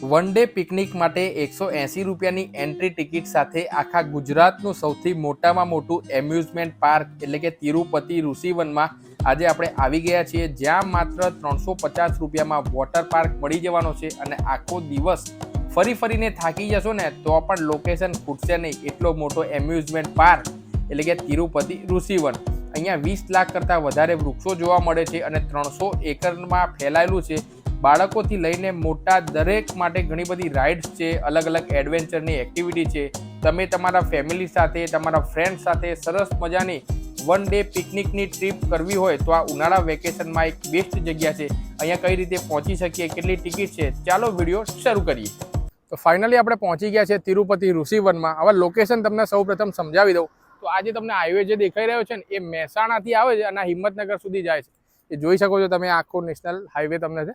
One day picnic માટે એકસો એંસી રૂપિયાની એન્ટ્રી ટિકિટ સાથે આખા ગુજરાતનું સૌથી મોટામાં મોટું એમ્યુઝમેન્ટ પાર્ક એટલે કે તિરુપતિ ઋષિવનમાં આજે આપણે આવી ગયા છીએ, જ્યાં માત્ર ત્રણસો પચાસ રૂપિયામાં વોટર પાર્ક મળી જવાનો છે અને આખો દિવસ ફરી ફરીને થાકી જશો ને તો પણ લોકેશન ખૂટશે નહીં. એટલો મોટો એમ્યુઝમેન્ટ પાર્ક એટલે કે તિરુપતિ ઋષિવન અહીંયા વીસ લાખ કરતાં વધારે વૃક્ષો જોવા મળે છે અને ત્રણસો એકરમાં ફેલાયેલું છે. બાળકોથી લઈને મોટા દરેક માટે ઘણી બધી રાઇડ્સ છે અલગ અલગ એડવેન્ચરની એક્ટિવિટી છે. તમે તમારા ફેમિલી સાથે, તમારા ફ્રેન્ડ સાથે સરસ મજાની વન ડે પિકનિકની ટ્રીપ કરવી હોય તો આ ઉનાળા વેકેશનમાં એક બેસ્ટ જગ્યા છે. અહીંયા કઈ રીતે પહોંચી શકીએ, કેટલી ટિકિટ છે, ચાલો વીડિયો શરૂ કરીએ. તો ફાઇનલી આપણે પહોંચી ગયા છે તિરુપતિ ઋષિવનમાં. હવે લોકેશન તમને સૌ પ્રથમ સમજાવી દઉં. તો આજે તમને હાઈવે જે દેખાઈ રહ્યો છે ને, એ મહેસાણાથી આવે છે અને હિંમતનગર સુધી જાય છે. એ જોઈ શકો છો તમે આખો નેશનલ હાઈવે તમને છે.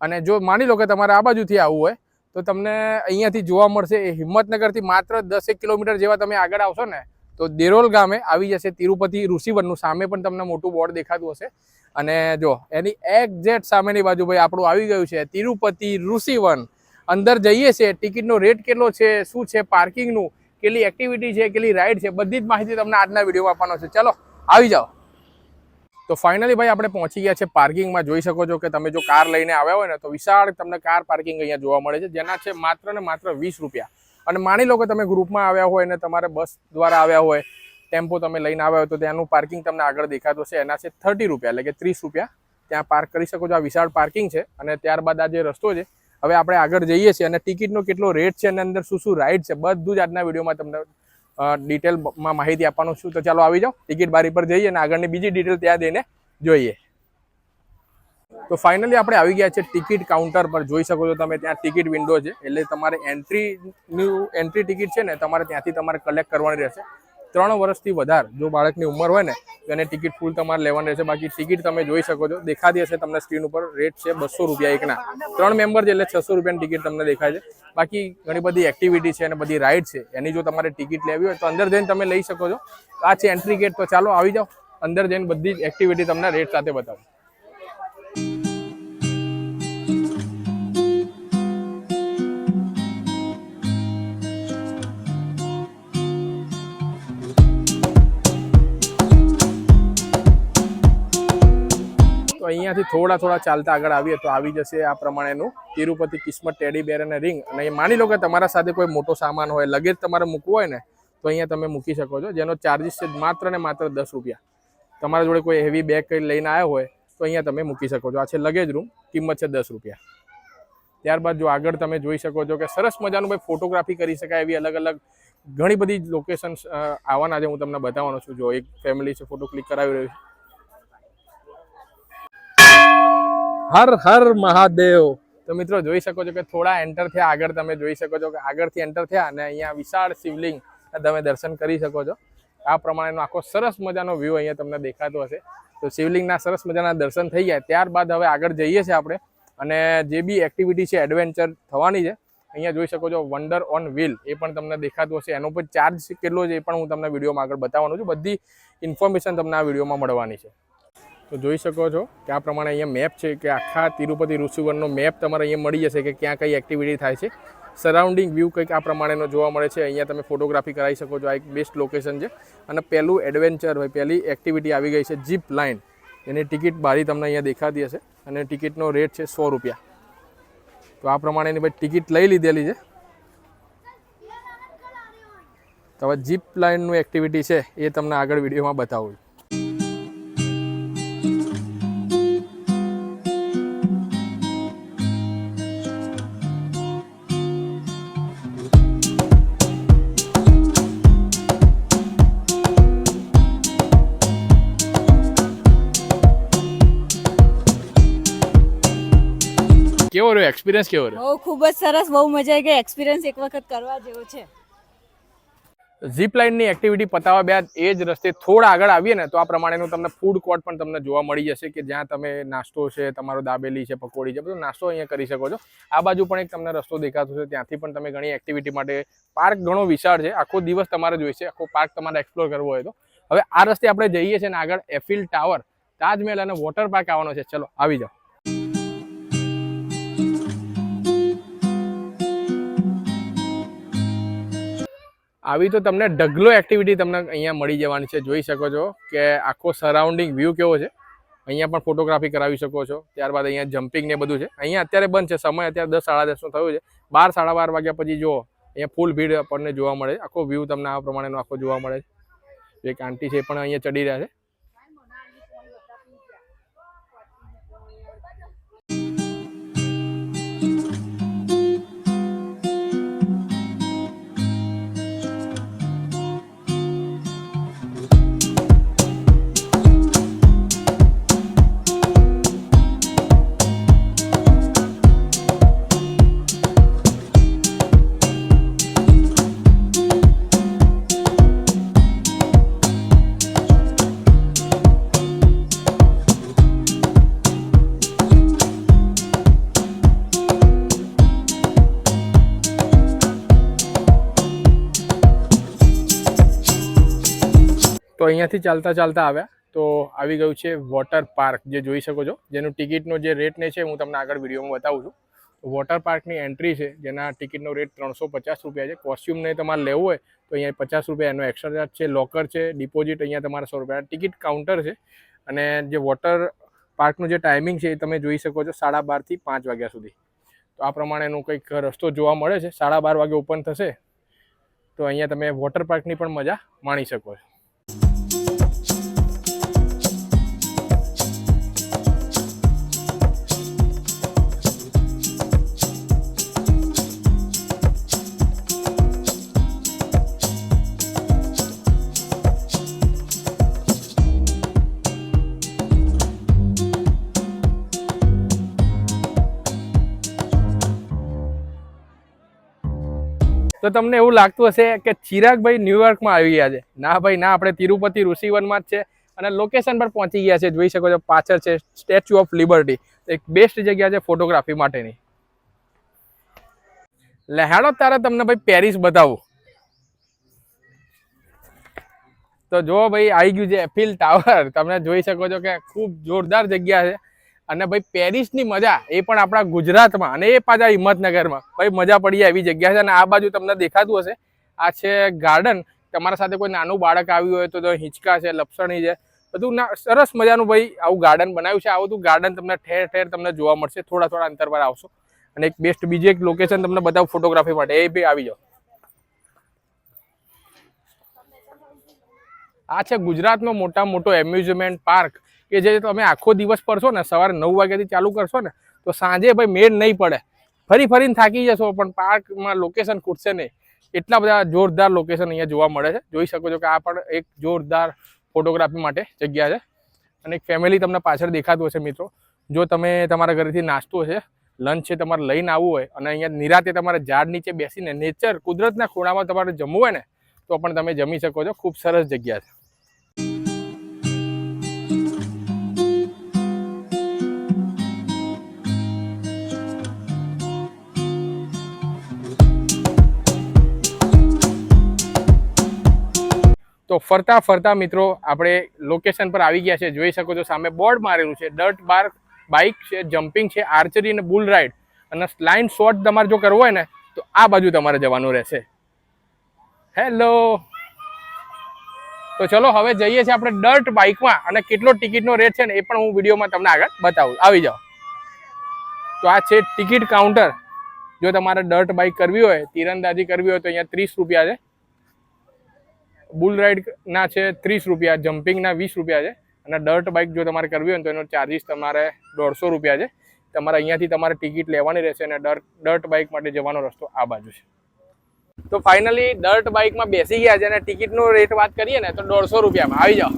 અને જો માની લો કે તમારે આ બાજુથી આવવું હોય, તો તમને અહીંયાથી જોવા મળશે એ હિંમતનગરથી માત્ર દસેક કિલોમીટર જેવા તમે આગળ આવશો ને, તો દેરોલ ગામે આવી જશે તિરુપતિ ઋષિવનનું. સામે પણ તમને મોટું બોર્ડ દેખાતું હશે. અને જો, એની એક્ઝેક્ટ સામેની બાજુ ભાઈ આપણું આવી ગયું છે, તિરુપતિ ઋષિવન. અંદર જઈએ છીએ, ટિકિટનો રેટ કેટલો છે, શું છે, પાર્કિંગનું, કેટલી એક્ટિવિટી છે, કેટલી રાઇડ છે, બધી જ માહિતી તમને આજના વિડીયોમાં આપવાનો છે. ચલો, આવી જાઓ. તો ફાઇનલી ભાઈ આપણે પહોંચી ગયા છે પાર્કિંગમાં. જોઈ શકો છો કે તમે જો કાર લઈને આવ્યા હોય ને, તો વિશાળ તમને કાર પાર્કિંગ અહીંયા જોવા મળે છે, જેના છે માત્ર ને માત્ર વીસ રૂપિયા. અને માની લો કે તમે ગ્રુપમાં આવ્યા હોય ને, તમારે બસ દ્વારા આવ્યા હોય, ટેમ્પો તમે લઈને આવ્યા હોય, તો ત્યાંનું પાર્કિંગ તમને આગળ દેખાતું છે એના છે થર્ટી રૂપિયા, એટલે કે ત્રીસ રૂપિયા ત્યાં પાર્ક કરી શકો છો. આ વિશાળ પાર્કિંગ છે અને ત્યારબાદ આ જે રસ્તો છે, હવે આપણે આગળ જઈએ છીએ અને ટિકિટનો કેટલો રેટ છે અને અંદર શું શું રાઇડ છે, બધું જ આજના વિડીયોમાં તમને ડિટેલમાં માહિતી આપવાનું છું, તો ચાલો આવી જાઓ. ટિકિટ બારી પર જઈએ અને આગળની બીજી ડિટેલ ત્યાં દઈને જોઈએ. તો ફાઇનલી આપણે આવી ગયા છે ટિકિટ કાઉન્ટર પર. જોઈ શકો છો તમે ત્યાં ટિકિટ વિન્ડો છે. એટલે તમારે એન્ટ્રીનું એન્ટ્રી ટિકિટ છે ને તમારે ત્યાંથી તમારે કલેક્ટ કરવાની રહેશે. ત્રણ વર્ષથી વધારે જો બાળકની ઉંમર હોય ને એને ટિકિટ ફૂલ તમારે લેવાની રહેશે. બાકી ટિકિટ તમે જોઈ શકો છો. દેખાતી હશે તમને સ્ક્રીન ઉપર. રેટ છે બસો રૂપિયા એકના. ત્રણ મેમ્બર છે એટલે છસો રૂપિયાની ટિકિટ તમને દેખાય છે. બાકી ઘણી બધી એક્ટિવિટી છે અને બધી રાઇડ છે. એની જો તમારે ટિકિટ લેવી હોય તો અંદર જઈને તમે લઈ શકો છો. આ છે એન્ટ્રી ગેટ તો ચાલો આવી જાઓ. અંદર જઈને બધી જ એક્ટિવિટી તમને રેટ સાથે બતાવું. થોડા થોડા ચાલતા આગળ આવીએ તો આવી જશે આ પ્રમાણેનું. તિરુપતિ, કિસ્મત, ટેડી બેર અને રિંગ. અને માની લો કે તમારા સાથે કોઈ મોટો સામાન હોય, લગેજ તમારે મૂકવું હોય ને, તો અહીંયા તમે મૂકી શકો છો. જેનો ચાર્જિસ છે માત્ર ને માત્ર દસ રૂપિયા. તમારા જોડે કોઈ હેવી બેગ કંઈ લઈને આવ્યો હોય, તો અહીંયા તમે મૂકી શકો છો. આ છે લગેજ રૂમ કિંમત છે દસ રૂપિયા. ત્યારબાદ જો આગળ તમે જોઈ શકો છો કે સરસ મજાનું ભાઈ ફોટોગ્રાફી કરી શકાય એવી અલગ અલગ ઘણી બધી લોકેશન્સ આવવાના છે. હું તમને બતાવવાનો છું. જો એક ફેમિલી છે ફોટો ક્લિક કરાવી રહ્યું છે. હર હર મહાદેવ. તો મિત્રો જોઈ શકો છો કે થોડા એન્ટર થયા, આગળ તમે જોઈ શકો છો કે આગળથી એન્ટર થયા અને અહીંયા વિશાળ શિવલિંગ તમે દર્શન કરી શકો છો. આ પ્રમાણેનો આખો સરસ મજાનો વ્યૂ અહીંયા તમને દેખાતો હશે. તો શિવલિંગના સરસ મજાના દર્શન થઈ ગયા. ત્યારબાદ હવે આગળ જઈએ છીએ આપણે. અને જે બી એક્ટિવિટી છે એડવેન્ચર થવાની છે, અહીંયા જોઈ શકો છો વન્ડર ઓન વ્હીલ એ પણ તમને દેખાતું હશે. એનો પણ ચાર્જ કેટલો છે એ પણ હું તમને વિડીયોમાં આગળ બતાવવાનું છું. બધી ઇન્ફોર્મેશન તમને આ વિડીયોમાં મળવાની છે. તો જોઈ શકો છો કે આ પ્રમાણે અહીંયા મેપ છે કે આખા તિરુપતિ ઋષિવનનો મેપ તમારે અહીંયા મળી જશે કે ક્યાં કઈ એક્ટિવિટી થાય છે. સરાઉન્ડિંગ વ્યૂ કંઈક આ પ્રમાણેનો જોવા મળે છે. અહીંયા તમે ફોટોગ્રાફી કરાવી શકો છો. આ એક બેસ્ટ લોકેશન છે. અને પહેલું એડવેન્ચર હોય પહેલી એક્ટિવિટી આવી ગઈ છે જીપ લાઇન એની ટિકિટ બારી તમને અહીંયા દેખાતી હશે. અને ટિકિટનો રેટ છે સો રૂપિયા. તો આ પ્રમાણેની ભાઈ ટિકિટ લઈ લીધેલી છે. તો હવે જીપ લાઇનનું એક્ટિવિટી છે એ તમને આગળ વિડીયોમાં બતાવું રહ્યો એક્સપિરિયન્સ કેવો રહ્યો? બહુ ખૂબ જ સરસ બહુ મજા આવી ગઈ. એક્સપિરિયન્સ એક વખત કરવા જેવો છે. ઝીપ લાઇનની એક્ટિવિટી પતાવવા બાદ એ જ રસ્તે થોડા આગળ આવીએ ને તો આ પ્રમાણેનું તમને ફૂડ કોર્ટ પણ તમને જોવા મળી જશે કે જ્યાં તમે નાસ્તો છે તમારો દાબેલી છે પકોડી છે બધું નાસ્તો અહીંયા કરી શકો છો. આ બાજુ પણ એક તમને રસ્તો દેખાતો છે ત્યાંથી પણ તમે ઘણી એક્ટિવિટી માટે પાર્ક ઘણો વિશાળ છે. આખો દિવસ તમારે જોઈશે આખો પાર્ક તમારે એક્સપ્લોર કરવો હોય તો. હવે આ રસ્તે આપણે જઈએ છીએ ને આગળ એફિલ ટાવર તાજમહેલ અને વોટર પાર્ક આવવાનો છે. ચલો આવી જાઓ. આવી તો તમને ઢગલો એક્ટિવિટી તમને અહીંયા મળી જવાની છે. જોઈ શકો છો કે આખો સરાઉન્ડિંગ વ્યૂ કેવો છે. અહીંયા પણ ફોટોગ્રાફી કરાવી શકો છો. ત્યારબાદ અહીંયા જમ્પિંગ ને બધું છે. અહીંયા અત્યારે બંધ છે. સમય અત્યારે દસ સાડા દસનો થયો છે. બાર સાડા બાર વાગ્યા પછી જુઓ, અહીંયા ફૂલ ભીડ આપણને જોવા મળે આખો વ્યૂ તમને આ પ્રમાણેનો આખો જોવા મળે છે. એક આંટી છે પણ અહીંયા ચડી રહ્યા છે. તો અહીંયાથી ચાલતા ચાલતા આવ્યા. તો આવી ગયું છે વોટર પાર્ક જે જોઈ શકો છો. જેનું ટિકિટનો જે રેટ ને છે, હું તમને આગળ વિડીયોમાં બતાવું છું. વોટર પાર્કની એન્ટ્રી છે, જેના ટિકિટનો રેટ ત્રણસો પચાસ રૂપિયા છે. કોસ્ચ્યુમને તમારે લેવું હોય, તો અહીંયા પચાસ રૂપિયા એનો એક્સ્ટ્રા ચાર્જ છે. લોકર છે ડિપોઝિટ અહીંયા તમારે સો રૂપિયા. ટિકિટ કાઉન્ટર છે. અને જે વોટર પાર્કનું જે ટાઈમિંગ છે, એ તમે જોઈ શકો છો સાડા બારથી પાંચ વાગ્યા સુધી. તો આ પ્રમાણેનું કંઈક રસ્તો જોવા મળે છે. સાડા બાર વાગે ઓપન થશે. તો અહીંયા તમે વોટર પાર્કની પણ મજા માણી શકો છો. તો તમને એવું લાગતું હશે કે ચિરાગભાઈ ન્યુયોર્કમાં આવી ગયા છે. ના ભાઈ, ના, આપણે તિરુપતિ ઋષિવનમાં જ છે અને લોકેશન પર પહોંચી ગયા છે. જોઈ શકો છો, પાછળ છે સ્ટેચ્યુ ઓફ લિબર્ટી એક બેસ્ટ જગ્યા છે ફોટોગ્રાફી માટેની. લહેડો તારે તમને ભાઈ પેરિસ બતાવું. તો જો ભાઈ, આવી ગયું છે એફિલ ટાવર તમે જોઈ શકો છો કે ખૂબ જોરદાર જગ્યા છે. અને ભાઈ પેરિસની મજા એ પણ આપણા ગુજરાતમાં અને એ પાછા હિંમતનગરમાં. ભાઈ મજા પડી એવી જગ્યા છે અને આ બાજુ તમને દેખાતું હશે. આ છે ગાર્ડન તમારા સાથે કોઈ નાનું બાળક આવ્યું હોય તો હિંચકા છે, લપસણી છે. બધું ના, સરસ મજાનું ભાઈ આવું ગાર્ડન બનાવ્યું છે. આવું ગાર્ડન તમને ઠેર ઠેર તમને જોવા મળશે. થોડા થોડા અંતર પર આવશો. અને એક બેસ્ટ બીજી એક લોકેશન તમને બતાવું ફોટોગ્રાફી માટે. એ બી આવી જાઓ. આ છે ગુજરાતનો મોટા મોટો એમ્યુઝમેન્ટ પાર્ક કે જે તમે આખો દિવસ પડશો ને, સવારે નવ વાગ્યાથી ચાલુ કરશો ને, તો સાંજે ભાઈ મેળ નહીં પડે. ફરી ફરીને થાકી જશો, પણ પાર્કમાં લોકેશન ખૂટશે નહીં. એટલા બધા જોરદાર લોકેશન અહીંયા જોવા મળે છે. જોઈ શકો છો કે આ પણ એક જોરદાર ફોટોગ્રાફી માટે જગ્યા છે. અને એક ફેમિલી તમને પાછળ દેખાતું હશે મિત્રો. જો તમે તમારા ઘરેથી નાસ્તો છે લંચ છે તમારે લઈને આવવું હોય, અને અહીંયા નિરાતે તમારે ઝાડ નીચે બેસીને નેચર કુદરતના ખૂણામાં તમારે જમવું હોય ને, તો પણ તમે જમી શકો છો. ખૂબ સરસ જગ્યા છે. તો ફરતા ફરતા મિત્રો, આપણે લોકેશન પર આવી ગયા છે. જોઈ શકો છો સામે બોર્ડ મારેલું છે. ડર્ટ બાર બાઇક છે જમ્પિંગ છે આર્ચરી અને બુલ રાઇડ અને સ્લાઇન શોટ તમારે જો કરવો હોય ને, તો આ બાજુ તમારે જવાનું રહેશે. હેલો તો ચલો, હવે જઈએ છીએ આપણે ડર્ટ બાઇકમાં અને કેટલો ટિકિટનો રેટ છે ને, એ પણ હું વિડીયોમાં તમને આગળ બતાવું. આવી જાઓ. તો આ છે ટિકિટ કાઉન્ટર જો તમારે ડર્ટ બાઇક કરવી હોય, તીરંદાજી કરવી હોય, તો અહીંયા ત્રીસ રૂપિયા છે. બુલ રાઇડના છે, ત્રીસ રૂપિયા જમ્પિંગના વીસ રૂપિયા છે. અને ડર્ટ બાઇક જો તમારે કરવી હોય તો એનો ચાર્જિસ તમારે દોઢસો રૂપિયા છે. તમારે અહીંયાથી તમારે ટિકિટ લેવાની રહેશે અને ડર્ટ ડર્ટ બાઇક માટે જવાનો રસ્તો આ બાજુ છે. તો ફાઇનલી ડર્ટ બાઇકમાં બેસી ગયા છે અને ટિકિટનો રેટ વાત કરીએ ને તો દોઢસો રૂપિયામાં. આવી જાઓ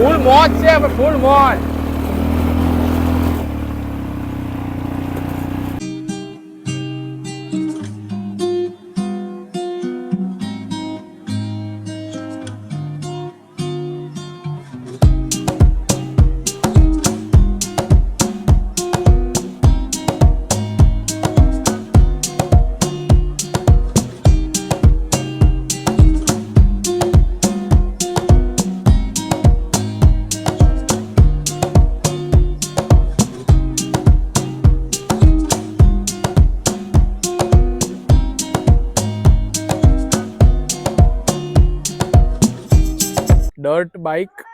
ફૂલ મોજ છે ફૂલ મોજ ડર્ટ બાઇક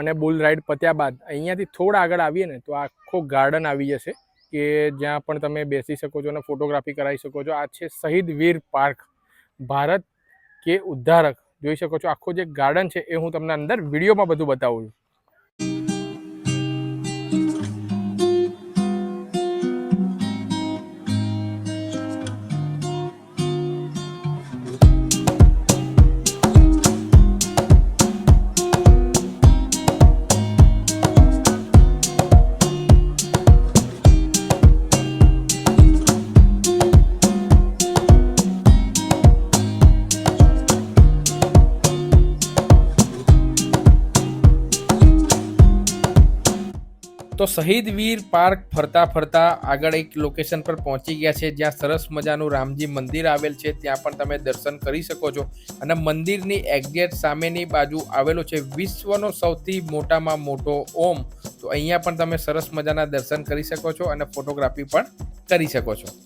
અને બુલ રાઇડ પત્યા બાદ અહીંયાથી થોડા આગળ આવીએ ને તો આખો ગાર્ડન આવી જશે કે જ્યાં પણ તમે બેસી શકો છો અને ફોટોગ્રાફી કરાવી શકો છો. આ છે શહીદ વીર પાર્ક. ભારત કે ઉદ્ધારક. જોઈ શકો છો આખો જે ગાર્ડન છે એ હું તમને અંદર વિડીયોમાં બધું બતાવું છું. તો શહીદ વીર પાર્ક ફરતા ફરતા આગળ એક લોકેશન પર પહોંચી ગયા છે. જ્યાં સરસ મજાનું રામજી મંદિર આવેલ છે. ત્યાં પણ તમે દર્શન કરી શકો છો. અને મંદિરની એક્ઝેક્ટ સામેની બાજુ આવેલો છે વિશ્વનો સૌથી મોટામાં મોટો ઓમ. તો અહીંયા પણ તમે સરસ મજાના દર્શન કરી શકો છો અને ફોટોગ્રાફી પણ કરી શકો છો.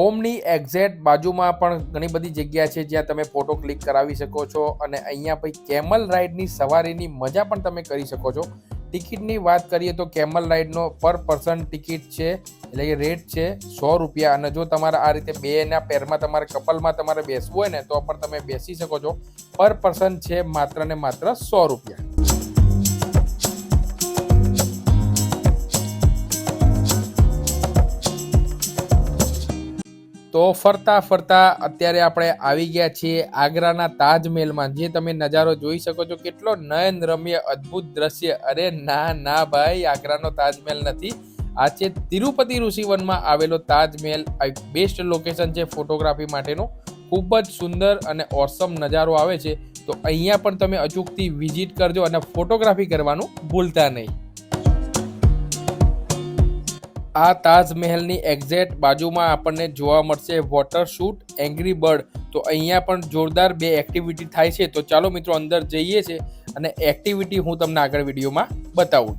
ઓમની એક્ઝેક્ટ બાજુમાં પણ ઘણી બધી જગ્યા છે જ્યાં તમે ફોટો ક્લિક કરાવી શકો છો અને અહીંયા પછી કેમલ રાઇડની સવારીની મજા પણ તમે કરી શકો છો. ટિકિટની વાત કરીએ તો કેમલ રાઇડનો પર પર્સન ટિકિટ છે, એટલે કે રેટ છે સો રૂપિયા અને જો તમારે આ રીતે બેના પેરમાં તમારે કપલમાં તમારે બેસવું હોય ને તો પણ તમે બેસી શકો છો. પર પર્સન છે માત્ર ને માત્ર સો રૂપિયા. તો ફરતા ફરતા અત્યારે આપણે આવી ગયા છીએ આગ્રાના તાજમહેલમાં. જે તમે નજારો જોઈ શકો છો, કેટલો નયન રમ્ય અદ્ભુત દ્રશ્ય. અરે ના ના ભાઈ, આગ્રાનો તાજમહેલ નથી. આ છે તિરુપતિ ઋષિવનમાં આવેલો તાજમહેલ. બેસ્ટ લોકેશન છે ફોટોગ્રાફી માટેનું. ખૂબ જ સુંદર અને ઓસમ નજારો આવે છે. તો અહીંયા પણ તમે અચૂકથી વિઝિટ કરજો અને ફોટોગ્રાફી કરવાનું ભૂલતા નહીં. આ તાજમહેલની એક્ઝેક્ટ બાજુમાં આપણને જોવા મળશે વોટર શૂટ, એંગ્રી બર્ડ. તો અહીંયા પણ જોરદાર બે એક્ટિવિટી થાય છે. તો ચાલો મિત્રો અંદર જઈએ છે અને એક્ટિવિટી હું તમને આગળ વિડીયોમાં બતાવું.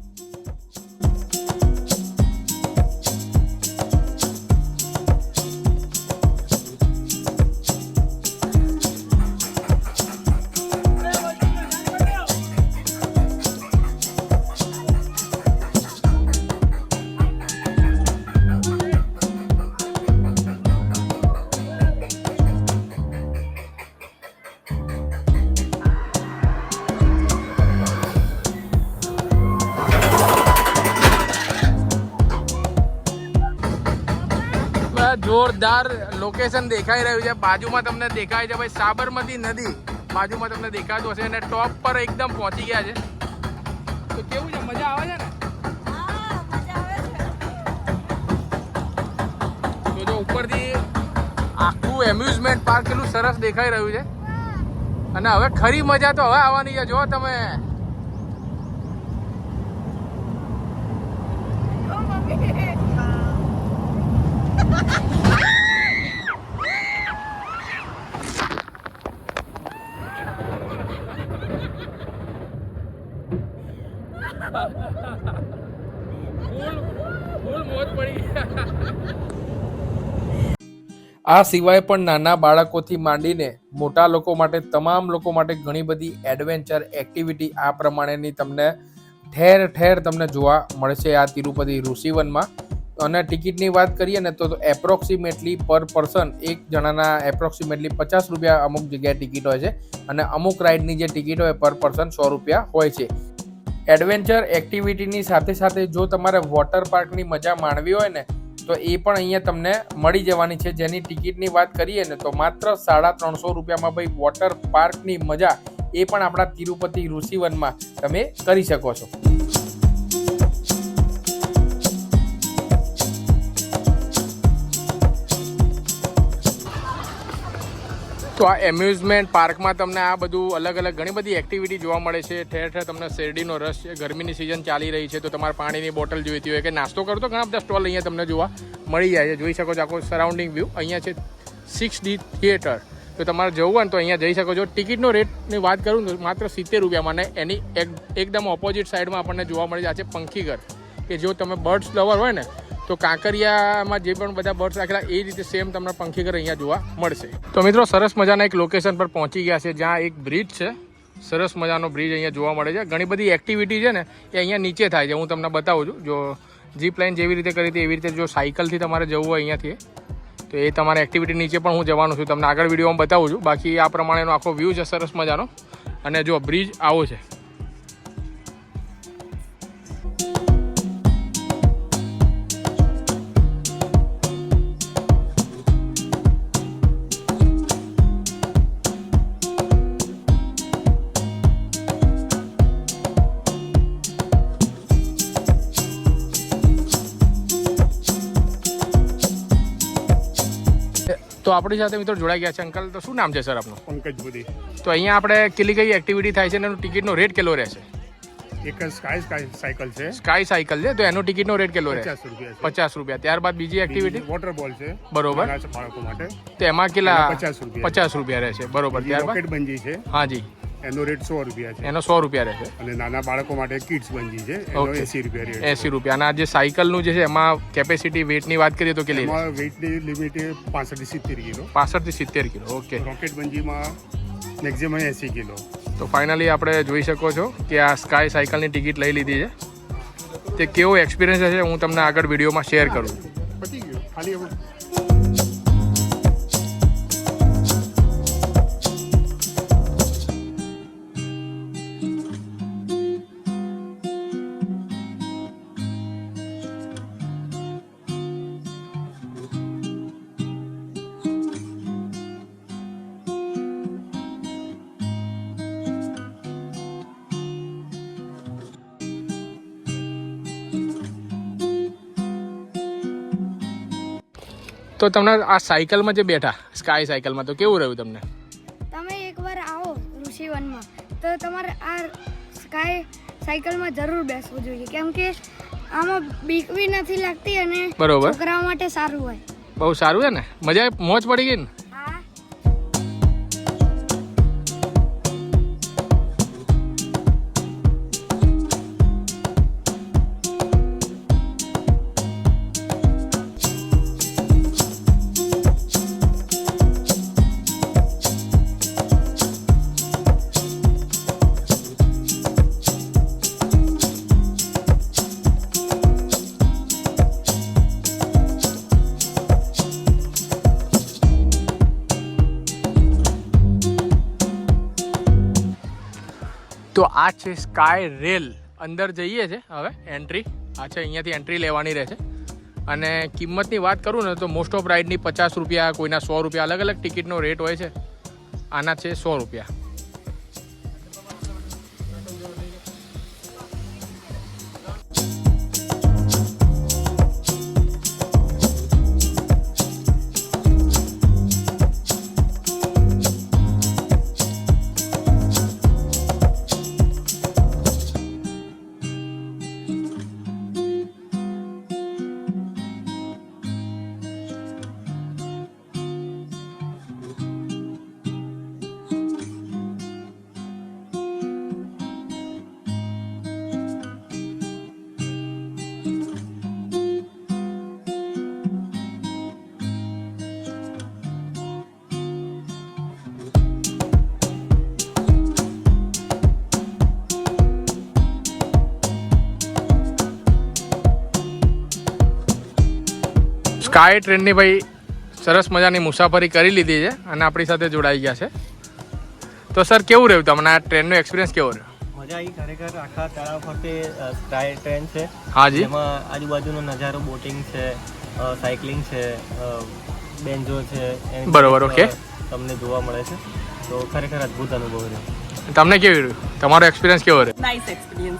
જોરદાર લોકેશન દેખાઈ રહ્યું છે. બાજુમાં તમને દેખાય છે ભાઈ સાબરમતી નદી. બાજુમાં તમને દેખાતું હશે અને ટોપ પર એકદમ પહોંચી ગયા છે. તો કેવું છે? મજા આવે છે ને? તો જો ઉપરથી આખું એમ્યુઝમેન્ટ પાર્ક કેટલું સરસ દેખાઈ રહ્યું છે. અને હવે ખરી મજા તો હવે આવવાની છે. જો તમે ફૂલ ફૂલ મોજ પડી ગયા આ સિવાય પણ નાના બાળકોથી માંડીને મોટા લોકો માટે, તમામ લોકો માટે ઘણી બધી એડવેન્ચર એક્ટિવિટી આ પ્રમાણેની તમને ઠેર ઠેર તમને જોવા મળશે આ તિરુપતિ ઋષિવનમાં. અને ટિકિટની વાત કરીએ ને તો એપ્રોક્સિમેટલી પર પર્સન એક જણાના એપ્રોક્સિમેટલી પચાસ રૂપિયા અમુક જગ્યાએ ટિકિટ હોય છે અને અમુક રાઇડની જે ટિકિટ હોય પર પર્સન સો રૂપિયા હોય છે. એડવેન્ચર એક્ટિવિટીની સાથે સાથે જો તમારે વોટર પાર્કની મજા માણવી હોય ને તો એ પણ અહીંયા તમને મળી જવાની છે. જેની ટિકિટની વાત કરીએ ને તો માત્ર સાડા ત્રણસો રૂપિયામાં ભાઈ વોટર પાર્કની મજા એ પણ આપણા તિરુપતિ ઋષિવનમાં તમે કરી શકો છો. તો આ એમ્યુઝમેન્ટ પાર્કમાં તમને આ બધું અલગ અલગ ઘણી બધી એક્ટિવિટી જોવા મળે છે. ઠેર ઠેર તમને શેરડીનો રસ છે, ગરમીની સિઝન ચાલી રહી છે, તો તમારે પાણીની બોટલ જોઈતી હોય કે નાસ્તો કરો તો ઘણા બધા સ્ટોલ અહીંયા તમને જોવા મળી જાય છે. જોઈ શકો છો આખો સરાઉન્ડિંગ વ્યૂ અહીંયા છે સિક્સ ડી થિયેટર તો તમારે જવું હોય ને તો અહીંયા જઈ શકો છો. ટિકિટનો રેટની વાત કરું તો માત્ર સિત્તેર રૂપિયામાં અને એની એક, એકદમ ઓપોઝિટ સાઈડમાં આપણને જોવા મળી જાય છે પંખીઘર કે જો તમે બર્ડ્સ લવર હોય ને તો કાંકરિયામાં જે પણ બધા બર્ડ્સ રાખેલા, એ રીતે સેમ તમને પંખીઘર અહીંયા જોવા મળશે. તો મિત્રો, સરસ મજાના એક લોકેશન પર પહોંચી ગયા છે, જ્યાં એક બ્રિજ છે. સરસ મજાનો બ્રિજ અહીંયા જોવા મળે છે. ઘણી બધી એક્ટિવિટી છે ને, એ અહીંયા નીચે થાય છે. હું તમને બતાવું છું, જો જીપ લાઇન જેવી રીતે કરી હતી, એવી રીતે જો સાયકલથી તમારે જવું હોય અહીંયાથી, તો એ તમારે એક્ટિવિટી નીચે પણ હું જવાનું છું. તમને આગળ વિડીયોમાં બતાવું છું. બાકી આ પ્રમાણેનો આખો વ્યૂ છે, સરસ મજાનો. અને જો બ્રિજ આવો છે તો આપણી સાથે મિત્રો જોડાઈ ગયા છે અંકલ. તો શું નામ છે સર આપનું? પંકજ મોદી તો અહીંયા આપણે કેટલી કઈ એક્ટિવિટી થાય છે અને એનો ટિકિટનો રેટ કેટલો રહેશે? એક સ્કાય સ્કાય સાયકલ છે. સ્કાય સાયકલ છે તો એનો ટિકિટનો રેટ કેટલો રહે પચાસ રૂપિયા પચાસ રૂપિયા. ત્યારબાદ બીજી એક્ટિવિટી વોટર બોલ છે. બરોબર. બાળકો માટે. તો એમાં કેટલા? પચાસ રૂપિયા. પચાસ રૂપિયા રહેશે. બરોબર. ત્યારબાદ? બંજી છે. હાજી એનો રેટ સો રૂપિયા છે. એનો સો રૂપિયા રહેશે. અને નાના બાળકો માટે કિડ્સ બંજી છે એનો. એસી રૂપિયા રેટ એસી રૂપિયા. અને આ જે સાયકલનું જે છે એમાં કેપેસિટી વેટની વાત કરીએ તો કેટલી એમાં વેઇટની લિમિટ પાસઠ સિત્તેર કિલો. પાસઠથી સિત્તેર કિલો ઓકે રોકેટ બંજીમાં મેક્ઝિમમ એસી કિલો. તો ફાઇનલી આપણે જોઈ શકો છો કે આ સ્કાય સાયકલની ટિકિટ લઈ લીધી છે. તે કેવો એક્સપિરિયન્સ હશે હું તમને આગળ વિડીયોમાં શેર કરું. પતી ગયું. ખાલી તો તમને આ સાયકલમાં જે બેઠા સ્કાય સાયકલમાં તો કેવું રહ્યું તમને? તમે એકવાર આવો ઋષિવનમાં. તો તમારે આ સ્કાય સાયકલમાં જરૂર બેસવું જોઈએ કેમ કે આમાં બીક બી નથી લાગતી અને બરોબર. છોકરાઓ માટે સારું હોય. બહુ સારું છે ને? મજા મોજ પડી ગઈ ને? છે સ્કાય રેલ અંદર જઈએ છે હવે એન્ટ્રી આ છે અહીંયાથી એન્ટ્રી લેવાની રહેશે અને કિંમતની વાત કરું ને તો મોસ્ટ ઓફ રાઇડની પચાસ રૂપિયા, કોઈના સો રૂપિયા અલગ અલગ ટિકિટનો રેટ હોય છે. આના છે સો રૂપિયા. સ્કાય ટ્રેનની ભાઈ સરસ મજાની મુસાફરી કરી લીધી છે અને આપણી સાથે જોડાઈ ગયા છે. તો સર કેવું રહ્યું તમને? આ ટ્રેનનો એક્સપિરિયન્સ કેવો રહ્યો? મજા આવી. ખરેખર આખા તળાવ ફરતે સ્કાય ટ્રેન છે. હાજી એમાં આજુબાજુનો નજારો બોટિંગ છે સાયકલિંગ છે બેન્જો છે બરોબર, ઓકે. તમને જોવા મળે છે. તો ખરેખર અદ્ભુત અનુભવ રહ્યો. તમને કેવું રહ્યું? તમારો એક્સપિરિયન્સ કેવો રહ્યો? નાઇસ એક્સપિરિયન્સ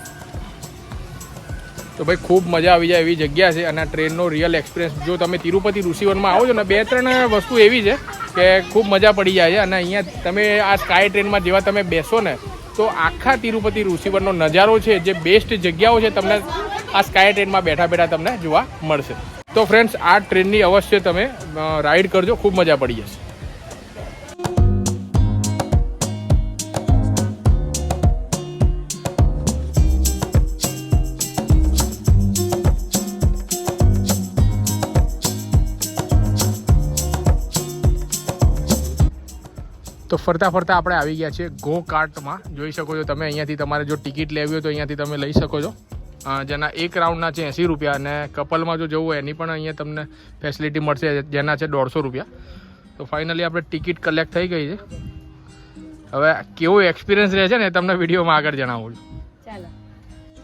તો ભાઈ ખૂબ મજા આવી જાય એવી જગ્યા છે અને આ ટ્રેનનો રિયલ એક્સપિરિયન્સ જો તમે તિરુપતિ ઋષિવનમાં આવો છો ને, બે ત્રણ વસ્તુ એવી છે કે ખૂબ મજા પડી જાય છે અને અહીંયા તમે આ સ્કાય ટ્રેનમાં જેવા તમે બેસો ને, તો આખા તિરુપતિ ઋષિવનનો નજારો છે, જે બેસ્ટ જગ્યાઓ છે, તમને આ સ્કાય ટ્રેનમાં બેઠા બેઠા તમને જોવા મળશે. તો ફ્રેન્ડ્સ આ ટ્રેનની અવશ્ય તમે રાઈડ કરજો, ખૂબ મજા પડી જશે. તો ફરતા ફરતા આપણે આવી ગયા છીએ ગો કાર્ટમાં જોઈ શકો છો તમે અહીંયાથી તમારે જો ટિકિટ લેવી હોય તો અહીંયાથી તમે લઈ શકો છો. જેના એક રાઉન્ડના છે એંસી રૂપિયા અને કપલમાં જો જવું હોય એની પણ અહીંયા તમને ફેસિલિટી મળશે જેના છે દોઢસો રૂપિયા. તો ફાઇનલી આપણે ટિકિટ કલેક્ટ થઈ ગઈ છે. હવે કેવો એક્સપિરિયન્સ રહે છે ને તમને વિડીયોમાં આગળ જણાવું છું. ચાલો.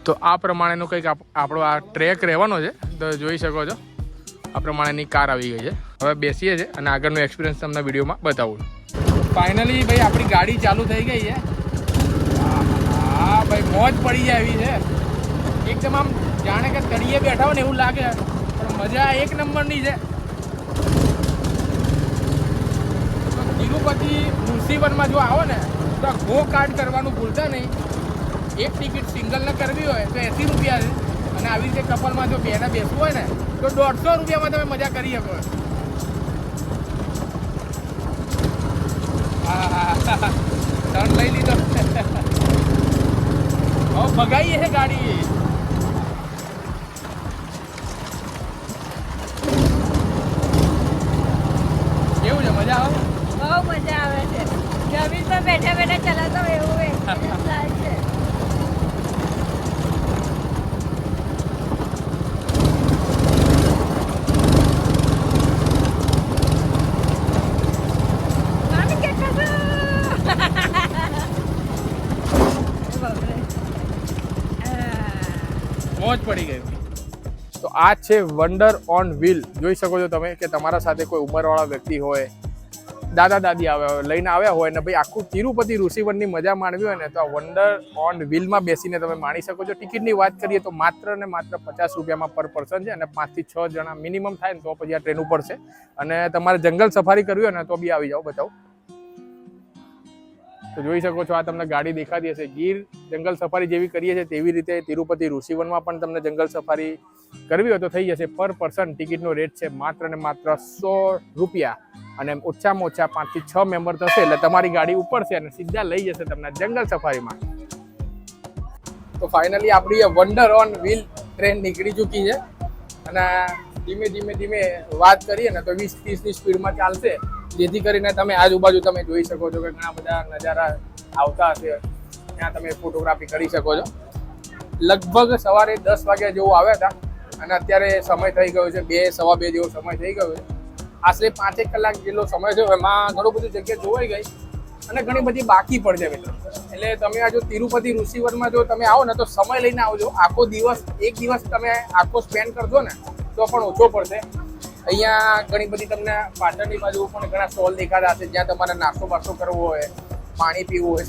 તો આ પ્રમાણેનો કંઈક આપ- આપણો આ ટ્રેક રહેવાનો છે તો જોઈ શકો છો. આ પ્રમાણેની કાર આવી ગઈ છે. હવે બેસીએ છીએ અને આગળનો એક્સપિરિયન્સ તમને વિડીયોમાં બતાવું છું. ફાઇનલી ભાઈ આપણી ગાડી ચાલુ થઈ ગઈ છે. હા ભાઈ મોજ પડી જાય એવી છે. એકદમ આમ જાણે કે તળિયે બેઠા હોય ને એવું લાગે. પણ મજા એક નંબરની છે. તિરુપતિ મુસીબતમાં જો આવો ને, તો ગો કાર્ડ કરવાનું ભૂલતા નહીં. એક ટિકિટ સિંગલને કરવી હોય તો એંસી રૂપિયા છે. અને આવી રીતે કપલમાં જો બેને બેસવું હોય ને, તો દોઢસો રૂપિયામાં તમે મજા કરી શકો. ટર્ન લઈ લીધો. હવે ભગાઈ છે ગાડી. કેવું છે મજા આવે? બહુ મજા આવે છે. જમીનમાં બેઠા બેઠા ચલાતો એવું થાય છે મામી કેટલા છો? બાપરે. આ. મોજ પડી ગઈ. તો આ છે વન્ડર ઓન વ્હીલ જોઈ શકો છો તમે કે તમારા સાથે કોઈ ઉંમરવાળા વ્યક્તિ હોય, દાદા દાદી આવ્યા હોય, લઈને આવ્યા હોય ને ભાઈ આખું તિરુપતિ ઋષિવનની મજા માણવી હોય ને તો આ વન્ડર ઓન વ્હીલમાં બેસીને તમે માણી શકો છો. ટિકિટની વાત કરીએ તો માત્ર ને માત્ર પચાસ રૂપિયામાં પર પર્સન છે અને પાંચથી છ જણા મિનિમમ થાય ને તો પછી આ ટ્રેન ઉપર છે. અને તમારે જંગલ સફારી કરવી હોય ને તો બી આવી જાઓ, બતાવો. તો જોઈ શકો છો આ તમને ગાડી દેખાતી હશે. ગીર જંગલ સફારી જેવી કરીએ છીએ તેવી રીતે તિરુપતિ ઋષિવનમાં પણ તમને જંગલ સફારી કરવી હોય તો થઈ જશે. પર પર્સન ટિકિટનો રેટ છે માત્ર ને માત્ર સો રૂપિયા અને ઓછામાં ઓછા પાંચથી છ મેમ્બર થશે એટલે તમારી ગાડી ઉપડશે અને સીધા લઈ જશે તમને જંગલ સફારીમાં. તો ફાઇનલી આપણી વન્ડર ઓન વ્હીલ ટ્રેન નીકળી ચૂકી છે. અને ધીમે ધીમે ધીમે વાત કરીએ ને તો વીસ ત્રીસની સ્પીડમાં ચાલશે. જેથી કરીને તમે આજુબાજુ તમે જોઈ શકો છો કે ઘણા બધા નજારા આવતા હશે. ત્યાં તમે ફોટોગ્રાફી કરી શકો છો. લગભગ સવારે દસ વાગ્યા જેવું આવ્યા હતા અને અત્યારે સમય થઈ ગયો છે, બે, સવા બે જેવો સમય થઈ ગયો છે. આશરે પાંચેક કલાક જેટલો સમય છે એમાં ઘણું બધું જગ્યા જોવાઈ ગઈ અને ઘણી બધી બાકી પડશે મિત્રો. એટલે તમે આ જો તિરુપતિ ઋષિવનમાં જો તમે આવો ને તો સમય લઈને આવજો. આખો દિવસ, એક દિવસ તમે આખો સ્પેન્ડ કરશો ને, તો પણ ઓછો પડશે. અહીંયા ઘણી બધી તમને પાટણની બાજુ પણ ઘણા સ્ટોલ દેખાતા હશે, જ્યાં તમારે નાસ્તો બાસ્તો કરવો હોય, પાણી પીવું હોય,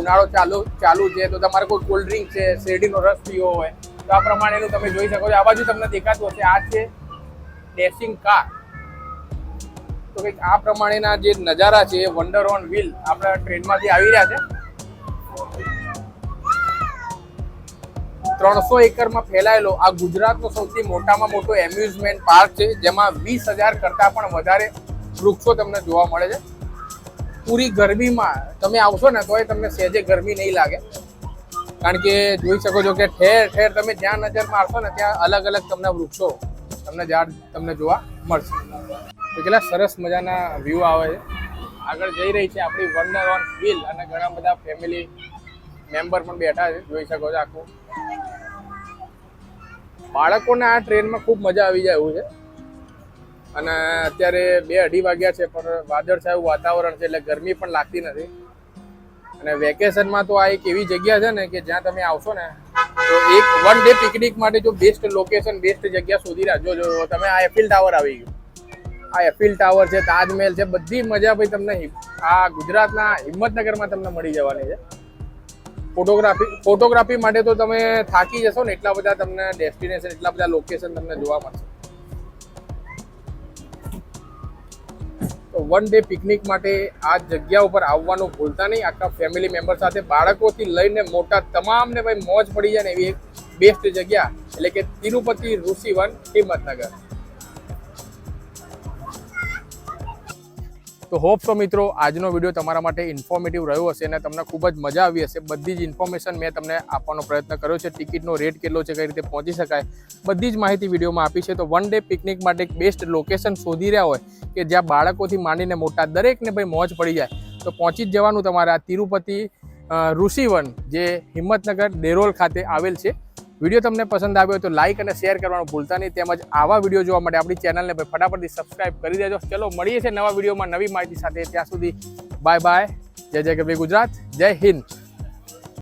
ઉનાળો ચાલુ ચાલુ છે, તો તમારે કોઈ કોલ્ડ ડ્રિંક છે, શેરડીનો રસ પીવો હોય, તો આ પ્રમાણેનું તમે જોઈ શકો છો. આ બાજુ તમને દેખાતું હશે, આ છે ડેસિંગ કાર. તો કંઈક આ પ્રમાણેના જે નજારા છે વન્ડર ઓન વ્હીલ આપણા ટ્રેનમાંથી આવી રહ્યા છે. ત્રણસો એકરમાં ફેલાયેલો. આ ગુજરાતનો સૌથી મોટામાં મોટો એમ્યુઝમેન્ટ પાર્ક છે, જેમાં વીસ હજાર કરતાં પણ વધારે વૃક્ષો તમને જોવા મળે છે. પૂરી ગરમીમાં તમે આવશો ને, તોય તમને સહેજે ગરમી નહીં લાગે. કારણ કે જોઈ શકો છો કે ઠેર ઠેર તમે જ્યાં નજર મારશો ને, ત્યાં અલગ અલગ તમને વૃક્ષો તમને ઝાડ તમને જોવા મળશે. તો કેટલા સરસ મજાના વ્યૂ આવે છે. આગળ જઈ રહી છે આપણી વન્ડર ઓન વ્હીલ અને ઘણા બધા ફેમિલી મેમ્બર પણ બેઠા છે. જોઈ શકો છો આખું. બાળકોને આ ટ્રેનમાં ખૂબ મજા આવી જાય એવું છે. અને અત્યારે બે અઢી વાગ્યા છે, પણ વાદળછાયું વાતાવરણ છે, એટલે ગરમી પણ લાગતી નથી. અને વેકેશનમાં તો આ એક એવી જગ્યા છે ને કે જ્યાં તમે આવશો ને, તો એક વન ડે પિકનિક માટે જો બેસ્ટ લોકેશન, બેસ્ટ જગ્યા શોધી રાખજો. જો તમે આ એફિલ ટાવર આવી ગયું. આ એફિલ ટાવર છે, તાજમહેલ છે, બધી મજા ભાઈ તમને આ ગુજરાતના હિંમતનગરમાં તમને મળી જવાની છે. ફોટોગ્રાફી ફોટોગ્રાફી માટે તો તમે થાકી જશો ને એટલા બધા તમને ડેસ્ટિનેશન એટલા બધા લોકેશન તમને જોવા મળશે. તો વન ડે પિકનિક માટે આ જગ્યા ઉપર આવવાનું ભૂલતા નહીં. આખા ફેમિલી મેમ્બર સાથે, બાળકોથી લઈને મોટા તમામને ભાઈ મોજ પડી જાય ને એવી એક બેસ્ટ જગ્યા. એટલે કે તિરુપતિ ઋષિવન હિંમતનગર. તો હોપ સો મિત્રો, આજનો વીડિયો તમારા માટે ઇન્ફોર્મેટિવ રહ્યો હશે અને તમને ખૂબ જ મજા આવી હશે. બધી જ ઇન્ફોર્મેશન મેં તમને આપવાનો પ્રયત્ન કર્યો છે. ટિકિટનો રેટ કેટલો છે, કઈ રીતે પહોંચી શકાય, બધી જ માહિતી વિડીયોમાં આપી છે. તો વન ડે પિકનિક માટે એક બેસ્ટ લોકેશન શોધી રહ્યા હોય કે જ્યાં બાળકોથી માંડીને મોટા દરેકને ભાઈ મોજ પડી જાય, તો પહોંચી જ જવાનું તમારે આ તિરુપતિ ઋષિવન, જે હિંમતનગર દેરોલ ખાતે આવેલ છે. વીડિયો તમને પસંદ આવ્યો તો લાઇક અને શેર કરવાનું ભૂલતા નહીં. તેમજ આવા વીડિયો જોવા માટે આપણી ચેનલને ફટાફટથી સબસ્ક્રાઇબ કરી દેજો. ચલો, મળીએ છીએ નવા વિડીયોમાં નવી માહિતી સાથે. ત્યાં સુધી બાય બાય જય જય ગરવી ગુજરાત. જય હિન્દ.